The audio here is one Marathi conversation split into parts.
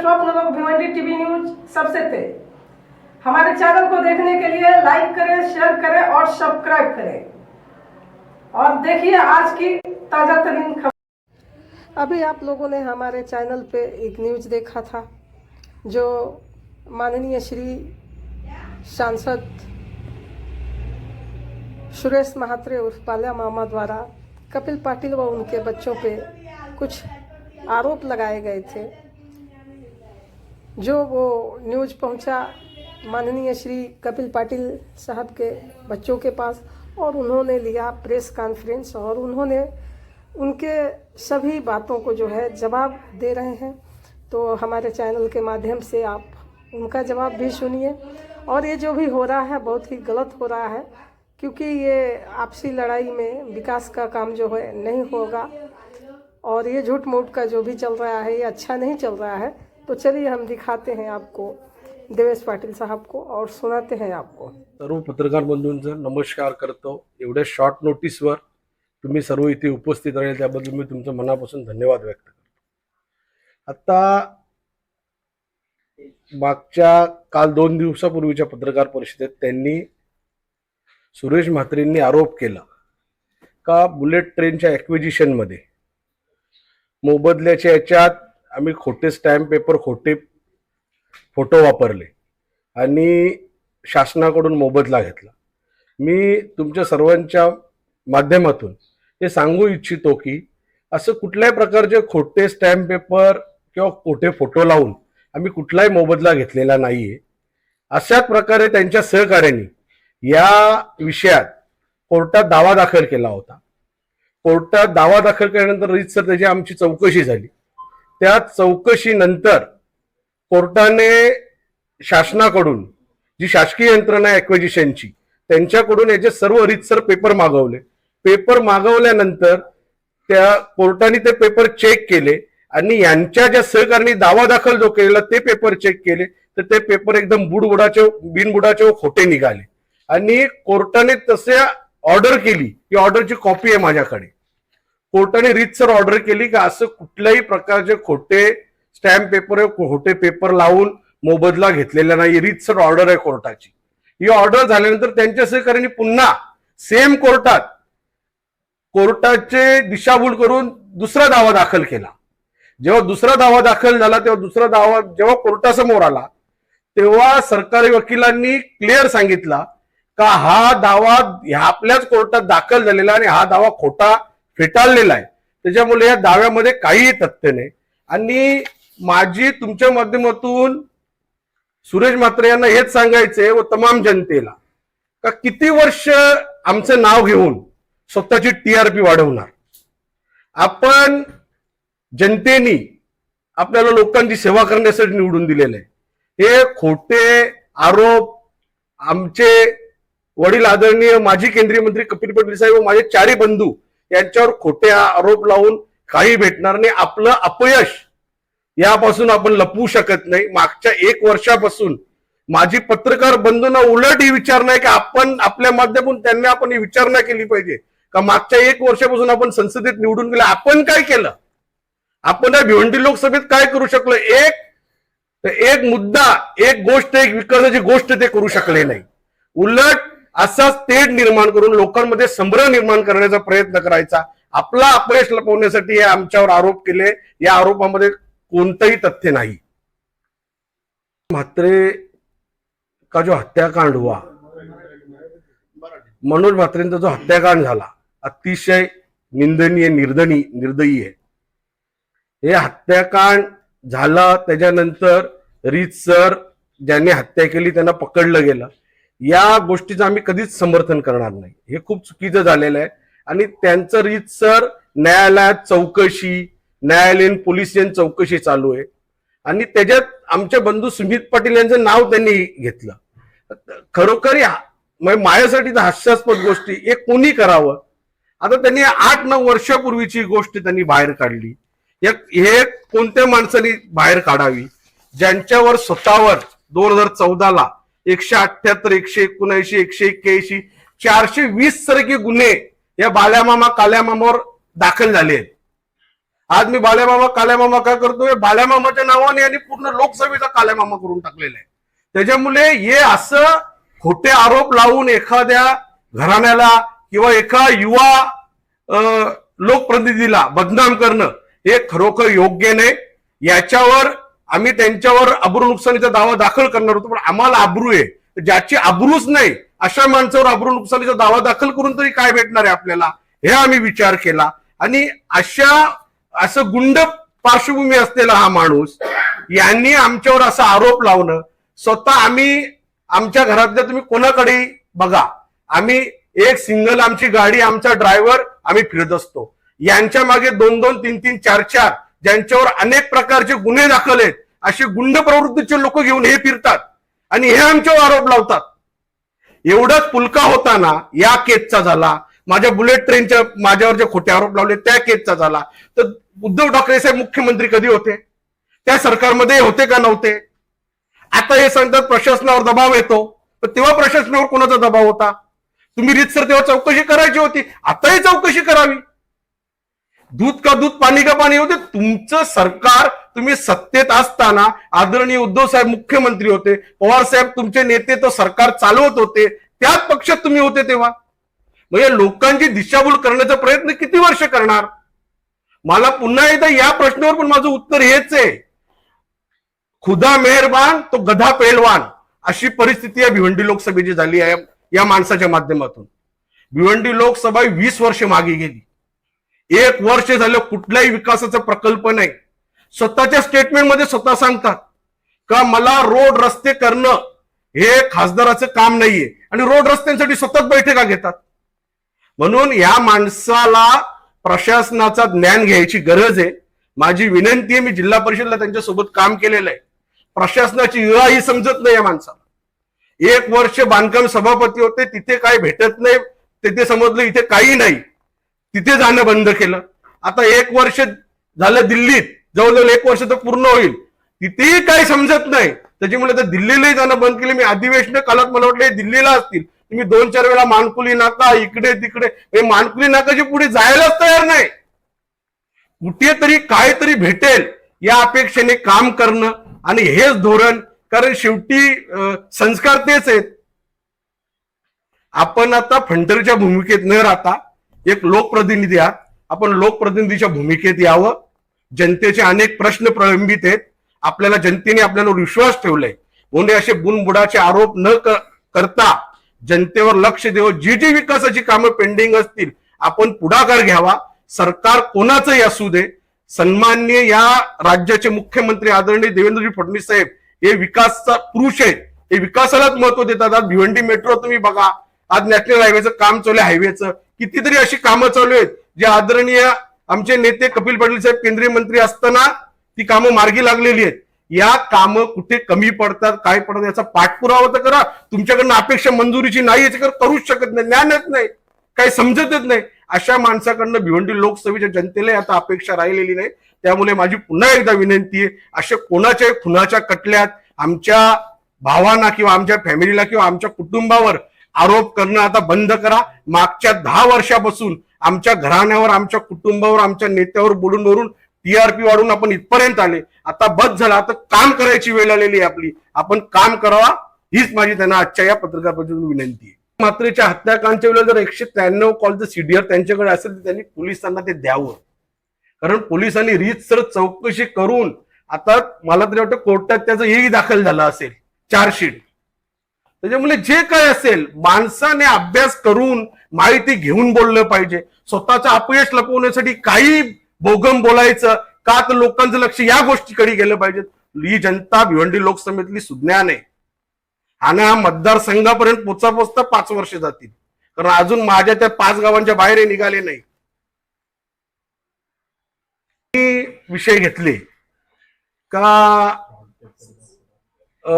स्वप्न लोक भिवंडी टीवी न्यूज़ सबसे तेज। हमारे चैनल को देखने के लिए लाइक करें, शेयर करें और सब्सक्राइब करें। और देखिए आज की ताज़ा तरीन खबर। अभी आप लोगों ने हमारे चैनल पे एक न्यूज़ देखा था, जो माननीय श्री सांसद सुरेश महात्रे उर्फ़ पाल्या मामा द्वारा कपिल पाटिल व उनके बच्चों पे कुछ आरोप लगाए गए थे। जो वो न्यूज़ पहुँचा, माननीय श्री कपिल पाटिल साहब के बच्चों के पास, और उन्होंने लिया प्रेस कॉन्फ्रेंस, और उन्होंने उनके सभी बातों को जो है जवाब दे रहे हैं। तो हमारे चैनल के माध्यम से आप उनका जवाब भी सुनिए। और ये जो भी हो रहा है, बहुत ही गलत हो रहा है, क्योंकि ये आपसी लड़ाई में विकास का काम जो है नहीं होगा। और ये झूठ मूठ का जो भी चल रहा है, ये अच्छा नहीं चल रहा है। तो चलिए हम दिखाते हैं आपको देवेश पाटिल साहब को और सुनाते हैं आपको। सर्व पत्रकार बंधूंचं नमस्कार करतो. एवढ्या शॉर्ट नोटीसवर तुम्ही सर्व इथे उपस्थित राहील त्याबद्दल मी तुमचं मनापासून धन्यवाद व्यक्त करतो. आत्ता मागच्या काल दोन दिवसापूर्वीच्या पत्रकार परिषदेत त्यांनी सुरेश म्हात्रेंनी आरोप केला का बुलेट ट्रेनच्या ॲक्विजिशनमध्ये मोबदल्याच्या याच्यात आम्ही खोटे स्टॅम्प पेपर खोटे फोटो वापरले आणि शासनाकडून मोबदला घेतला. मी तुमच्या सर्वांच्या माध्यमातून हे सांगू इच्छितो की असं कुठल्याही प्रकारचे खोटे स्टॅम्प पेपर किंवा खोटे फोटो लावून आम्ही कुठलाही मोबदला घेतलेला नाही आहे अशाच प्रकारे त्यांच्या सहकार्यांनी या विषयात कोर्टात दावा दाखल केला होता. कोर्टात दावा दाखल केल्यानंतर रीतसर त्याची आमची चौकशी झाली. त्या चौकशीनंतर कोर्टाने शासनाकडून जी शासकीय यंत्रणा आहे ॲक्विजिशनची त्यांच्याकडून याचे सर्व रितसर पेपर मागवले. पेपर मागवल्यानंतर त्या कोर्टाने ते पेपर चेक केले आणि यांच्या ज्या सहकार्यांनी दावा दाखल जो केलेला ते पेपर चेक केले तर ते पेपर एकदम बुडबुडाचे बिनबुडाचे व खोटे निघाले. आणि कोर्टाने तसे ऑर्डर केली ही ऑर्डरची कॉपी आहे माझ्याकडे. कोर्टाने रीतसर ऑर्डर केली की असं कुठल्याही प्रकारचे खोटे स्टॅम्प पेपर खोटे पेपर लावून मोबदला घेतलेला नाही. रीतसर ऑर्डर आहे कोर्टाची. ही ऑर्डर झाल्यानंतर त्यांच्या सहकार्यांनी पुन्हा सेम कोर्टात कोर्टाचे दिशाभूल करून दुसरा दावा दाखल केला. जेव्हा दुसरा दावा दाखल झाला तेव्हा दुसरा दावा जेव्हा कोर्टासमोर आला तेव्हा सरकारी वकिलांनी क्लिअर सांगितला का हा दावा ह्या आपल्याच कोर्टात दाखल झालेला आणि हा दावा खोटा फेटाळलेला आहे. त्याच्यामुळे या दाव्यामध्ये काहीही तथ्य नाही. आणि माझी तुमच्या माध्यमातून सुरेश म्हात्रे यांना हेच सांगायचंय व तमाम जनतेला का किती वर्ष आमचं नाव घेऊन स्वतःची टीआरपी वाढवणार? आपण जनतेनी आपल्याला लोकांची सेवा करण्यासाठी निवडून दिलेलं आहे. हे खोटे आरोप आमचे वडील आदरणीय माजी केंद्रीय मंत्री कपिल पटेल साहेब व माझे चारी बंधू यांच्यावर खोटे आरोप लावून काही भेटणार नाही. आपलं अपयश यापासून आपण लपवू शकत नाही. मागच्या एक वर्षापासून माझी पत्रकार बंधूंना उलट ही विचारणा आहे की आपण आपल्या माध्यमातून त्यांना आपण ही विचारणा केली पाहिजे. का मागच्या एक वर्षापासून आपण संसदेत निवडून गेलो आपण काय केलं? आपण या भिवंडी लोकसभेत काय करू शकलो? एक एक मुद्दा एक गोष्ट एक विकासाची गोष्ट ते करू शकले नाही. उलट असाच तेढ निर्माण करून लोकांमध्ये संभ्रम निर्माण करण्याचा प्रयत्न करायचा. आपला अपयश लपवण्यासाठी हे आमच्यावर आरोप केले. या आरोपामध्ये कोणतंही तथ्य नाही. म्हात्रे का जो हत्याकांड हुआ? मनोज म्हात्रेंचा जो हत्याकांड झाला अतिशय निंदनीय निर्दनी निर्दयी आहे. हे हत्याकांड झालं त्याच्यानंतर रीतसर ज्यांनी हत्या केली त्यांना पकडलं गेलं. या गोष्टीचं आम्ही कधीच समर्थन करणार नाही. हे खूप चुकीचं झालेलं आहे. आणि त्यांचं रीतसर न्यायालयात चौकशी न्यायालयीन पोलीस यांची चौकशी चालू आहे. आणि त्याच्यात आमच्या बंधू सुमित पाटील यांचं नाव त्यांनी घेतलं. खरोखर या- म्हणजे माझ्यासाठी तर हास्यास्पद गोष्टी हे कोणी करावं? आता त्यांनी आठ नऊ वर्षापूर्वीची गोष्ट त्यांनी बाहेर काढली. हे कोणत्या माणसाने बाहेर काढावी? ज्यांच्यावर स्वतःवर दोन हजार चौदाला एकशे अठ्ठ्याहत्तर एकशे एकोणऐंशी एकशे एक्क्याऐंशी चारशे वीस सारखे गुन्हे या बाल्यामामा काल्यामामावर दाखल झाले आहेत. आज मी बाल्यामामा काल्यामामा काय करतोय? बाल्यामामाच्या नावाने यांनी पूर्ण लोकसभेचा काल्यामामा करून टाकलेला आहे. त्याच्यामुळे हे असं खोटे आरोप लावून एखाद्या घराण्याला किंवा एका युवा अं, लोकप्रतिनिधीला बदनाम करणं हे खरोखर योग्य नाही. याच्यावर आम्ही त्यांच्यावर अब्रू नुकसानीचा दावा दाखल करणार होतो पण आम्हाला अब्रू आहे. ज्याची अब्रूच नाही अशा माणसावर अब्रू नुकसानीचा दावा दाखल करून तरी काय भेटणार आहे आपल्याला? हे आम्ही विचार केला. आणि अशा असं गुंड पार्श्वभूमी असलेला हा माणूस यांनी आमच्यावर असा आरोप लावणं स्वतः आम्ही आमच्या घरातल्या तुम्ही कोणाकडे बघा. आम्ही एक सिंगल आमची गाडी आमचा ड्रायव्हर आम्ही फिरत असतो. यांच्या मागे दोन दोन तीन तीन चार चार ज्यांच्यावर अनेक प्रकारचे गुन्हे दाखल आहेत असे गुंड प्रवृत्तीचे लोक घेऊन हे फिरतात आणि हे आमच्यावर आरोप लावतात. एवढाच पुलका होताना या केसचा झाला माझ्या बुलेट ट्रेनच्या माझ्यावर जे खोटे आरोप लावले त्या केसचा झाला. तर उद्धव ठाकरे साहेब मुख्यमंत्री कधी होते? त्या सरकारमध्ये होते का नव्हते? आता हे सांगतात प्रशासनावर दबाव येतो पण तेव्हा प्रशासनावर कोणाचा दबाव होता? तुम्ही रीतसर तेव्हा चौकशी करायची होती आताही चौकशी करावी. दूध का दूध पाणी का पाणी होते? तुमचं सरकार तुम्ही सत्तेत असताना आदरणीय उद्धव साहेब मुख्यमंत्री होते पवार साहेब तुमचे नेते तो सरकार चालवत होते त्याच पक्षात तुम्ही होते तेव्हा. म्हणजे लोकांची दिशाभूल करण्याचा प्रयत्न किती वर्ष करणार? मला पुन्हा एकदा या प्रश्नावर पण माझं उत्तर हेच आहे. खुदा मेहरबान तो गधा पेलवान अशी परिस्थिती या भिवंडी लोकसभेची झाली आहे या माणसाच्या माध्यमातून. भिवंडी लोकसभा वीस वर्ष मागे गेली. एक वर्ष झालं कुठल्याही विकासाचा प्रकल्प नाही. स्वतःच्या स्टेटमेंटमध्ये स्वतः सांगतात का मला रोड रस्ते करणं हे खासदाराचं काम नाहीये. आणि रोड रस्त्यांसाठी सतत बैठका घेतात. म्हणून या माणसाला प्रशासनाचा ज्ञान घ्यायची गरज आहे. माझी विनंती आहे मी जिल्हा परिषदला त्यांच्यासोबत काम केलेलं आहे. प्रशासनाची इळा ही समजत नाही या माणसाला. एक वर्ष बांधकाम सभापती होते तिथे काय भेटत नाही तिथे समजलं इथे काही नाही. तिथे जाणं बंद केलं. आता एक वर्ष झालं दिल्लीत जवळजवळ एक वर्ष तर पूर्ण होईल. तिथेही काही समजत नाही. त्याच्यामुळे तर दिल्लीलाही जाणं बंद केलं. मी अधिवेशन कालात मला वाटलं दिल्लीला असतील. तुम्ही दोन चार वेळा मानकुली नाका इकडे तिकडे. हे मानकुली नाकाच्या पुढे जायलाच तयार नाही. कुठेतरी काहीतरी भेटेल या अपेक्षेने काम करणं आणि हेच धोरण कारण शेवटी संस्कार तेच आहेत. आपण आता फंटरच्या भूमिकेत न राहता एक लोकप्रतिनिधी आहात. आपण लोकप्रतिनिधीच्या भूमिकेत यावं. जनतेचे अनेक प्रश्न प्रलंबित आहेत. आपल्याला जनतेने आपल्याला विश्वास ठेवलाय. म्हणून असे बुनबुडाचे आरोप न करता जनतेवर लक्ष देऊन जी जी विकासाची कामं पेंडिंग असतील आपण पुढाकार घ्यावा. सरकार कोणाचंही असू दे. सन्मान्य या राज्याचे मुख्यमंत्री आदरणीय देवेंद्रजी फडणवीस साहेब हे विकासचा पुरुष आहेत. हे विकासालाच महत्त्व देतात. आज भिवंडी मेट्रो तुम्ही बघा. आज नॅशनल हायवेचं काम चालू हायवेचं कितीतरी अशी कामं चालू आहेत. जे आदरणीय आमचे नेते कपिल पाटील साहेब केंद्रीय मंत्री असताना ती कामं मार्गी लागलेली आहेत. या कामं कुठे कमी पडतात काय पडतात याचा पाठपुरावा तर करा. तुमच्याकडनं अपेक्षा मंजुरीची नाही याची करूच शकत नाही ज्ञानच नाही काही समजतच नाही. अशा माणसाकडनं भिवंडी लोकसभेच्या जनतेला आता अपेक्षा राहिलेली नाही. त्यामुळे माझी पुन्हा एकदा विनंती आहे अशा कोणाच्याही खुनाच्या कटल्यात आमच्या भावांना किंवा आमच्या फॅमिलीला किंवा आमच्या कुटुंबावर आरोप करणं आता बंद करा. मागच्या दहा वर्षापासून आमच्या घराण्यावर आमच्या कुटुंबावर आमच्या नेत्यावर बोलून बोलून टीआरपी वाढून आपण इथपर्यंत आले. आता बस झाला. आता काम करायची वेळ आलेली आहे आपली. आपण काम करावा हीच माझी त्यांना आजच्या या पत्रकार परिषदेतून विनंती आहे. मात्रेच्या हत्याकांडच्या वेळेला जर एकशे त्र्याण्णव कॉलचं सीडीआर त्यांच्याकडे असेल तर त्यांनी पोलिसांना ते द्यावं. कारण पोलिसांनी रीतसर चौकशी करून आता मला तरी वाटतं कोर्टात त्याचं हेही दाखल झालं असेल. चार्जशीट. त्याच्यामुळे जे काय असेल माणसाने अभ्यास करून माहिती घेऊन बोललं पाहिजे. स्वतःचा अपयश लपवण्यासाठी काही बोगम बोलायचं का तर लोकांचं लक्ष या गोष्टीकडे गेलं पाहिजे. ही जनता भिवंडी लोकसभेतली सुज्ञान आहे. आणि हा मतदारसंघापर्यंत पोचा पोचता पाच वर्ष जातील. कारण अजून माझ्या त्या पाच गावांच्या बाहेर निघाले नाही. विषय घेतले. का अ,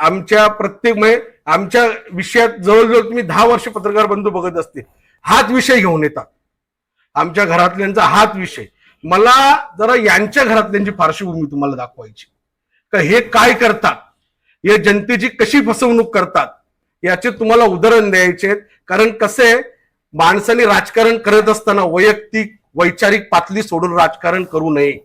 आमच्या प्रत्येक म्हणजे आमच्या विषयात जवळजवळ तुम्ही दहा वर्ष पत्रकार बंधू बघत असते हाच विषय घेऊन येतात. आमच्या घरातल्यांचा हाच विषय. मला जरा यांच्या घरातल्यांची पार्श्वभूमी तुम्हाला दाखवायची. का हे काय करतात? हे जनतेची कशी फसवणूक करतात? याचे तुम्हाला उदाहरण द्यायचे कारण कसे माणसाने राजकारण करत असताना वैयक्तिक वैचारिक पातळी सोडून राजकारण करू नये.